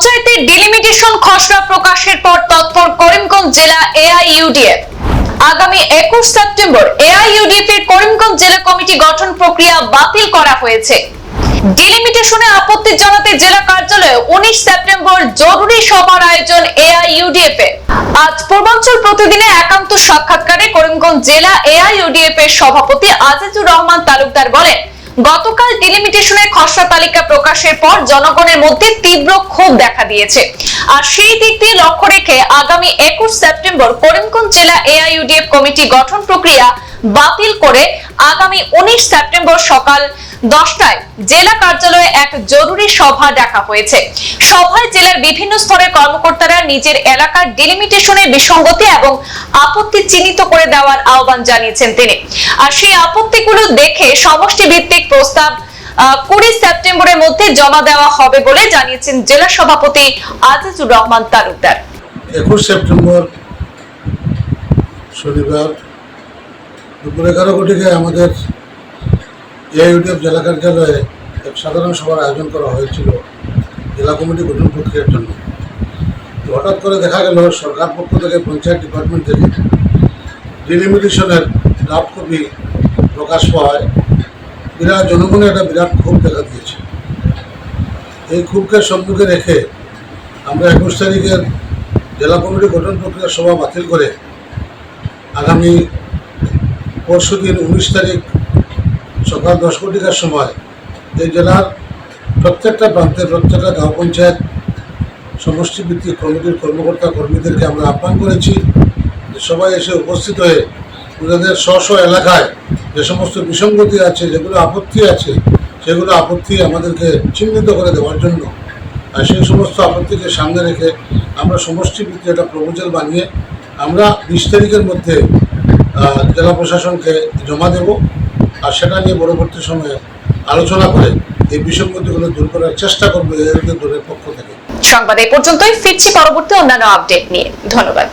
পঞ্চায়েতের ডিলিমিটেশন খসড়া প্রকাশের পর তৎপর করিমগঞ্জ জেলা এআইইউডিএফ আগামী একুশ সেপ্টেম্বর এআইইউডিএফ এর করিমগঞ্জ জেলা কমিটি গঠন প্রক্রিয়া বাতিল করা হয়েছে। ডিলিমিটেশনে আপত্তি জানাতে জেলা কার্যালয়ে উনিশ সেপ্টেম্বর জরুরি সভার আয়োজন এআইইউডিএফ এর আজ পূর্বাঞ্চল প্রতিদিনে একান্ত সাক্ষাৎকারে করিমগঞ্জ জেলা এআইইউডিএফ এর সভাপতি আজিজুর রহমান তালুকদার বলেন গতকাল ডিলিমিটেশনের খসড়া তালিকা প্রকাশের পর জনগণের মধ্যে তীব্র ক্ষোভ দেখা দিয়েছে। আর সেই দিক দিয়ে লক্ষ্য রেখে আগামী একুশ সেপ্টেম্বর করিমগঞ্জ জেলা এআইইউডিএফ কমিটি গঠন প্রক্রিয়া বাতিল করে আগামী উনিশ সেপ্টেম্বর সকাল দশটায় জেলা কার্যালয়ে এক জরুরি সভা ডাকা হয়েছে। সভায় জেলার বিভিন্ন স্তরের কর্মকর্তারা নিজের এলাকার ডিলিমিটেশনের বিসঙ্গতি এবং আপত্তি চিহ্নিত করে দেওয়ার আহ্বান জানিয়েছেন তিনি। আর সেই আপত্তিগুলো দেখে সমষ্টি ভিত্তিক প্রস্তাব কুড়ি সেপ্টেম্বরের মধ্যে জমা দেওয়া হবে বলে জানিয়েছেন জেলা সভাপতি আজিজুর রহমান তালুকদার। একুশ সেপ্টেম্বর শনিবার দুপুর এগারো কোটিকে আমাদের এআইউডিএফ জেলা কার্যালয়ে এক সাধারণ সভার আয়োজন করা হয়েছিল জেলা কমিটি গঠন প্রক্রিয়ার জন্য। হঠাৎ করে দেখা গেল সরকার পক্ষ থেকে পঞ্চায়েত ডিপার্টমেন্ট থেকে ডিলিমিটেশনের ড্রাফট কপি প্রকাশ পাওয়ায় বিরাট জনগণে একটা বিরাট ক্ষোভ দেখা দিয়েছে। এই ক্ষোভকে সম্মুখে রেখে আমরা একুশ তারিখের জেলা কমিটি গঠন প্রক্রিয়ার সভা বাতিল করে আগামী পরশু দিন উনিশ তারিখ সকাল দশ কোটিকার সময় এই জেলার প্রত্যেকটা প্রান্তে প্রত্যেকটা গাঁও পঞ্চায়েত সমষ্টি ভিত্তিক কমিটির কর্মকর্তা কর্মীদেরকে আমরা আহ্বান করেছি যে সবাই এসে উপস্থিত হয়ে ওনাদের স্ব স্ব এলাকায় যে সমস্ত বিসঙ্গতি আছে, যেগুলো আপত্তি আছে, সেগুলো আপত্তি আমাদেরকে চিহ্নিত করে দেওয়ার জন্য আর সেই সমস্ত আপত্তিকে সামনে রেখে আমরা সমষ্টি ভিত্তিক একটা প্রপোজাল বানিয়ে আমরা বিশ তারিখের মধ্যে জেলা প্রশাসনকে জমা দেব। আর সেটা নিয়ে পরবর্তী সময়ে আলোচনা করে এই বিসঙ্গতিগুলো দূর করার চেষ্টা করব দলের পক্ষ থেকে। সংবাদ এই পর্যন্তই। ফিরছি পরবর্তী অন্যান্য আপডেট নিয়ে। ধন্যবাদ।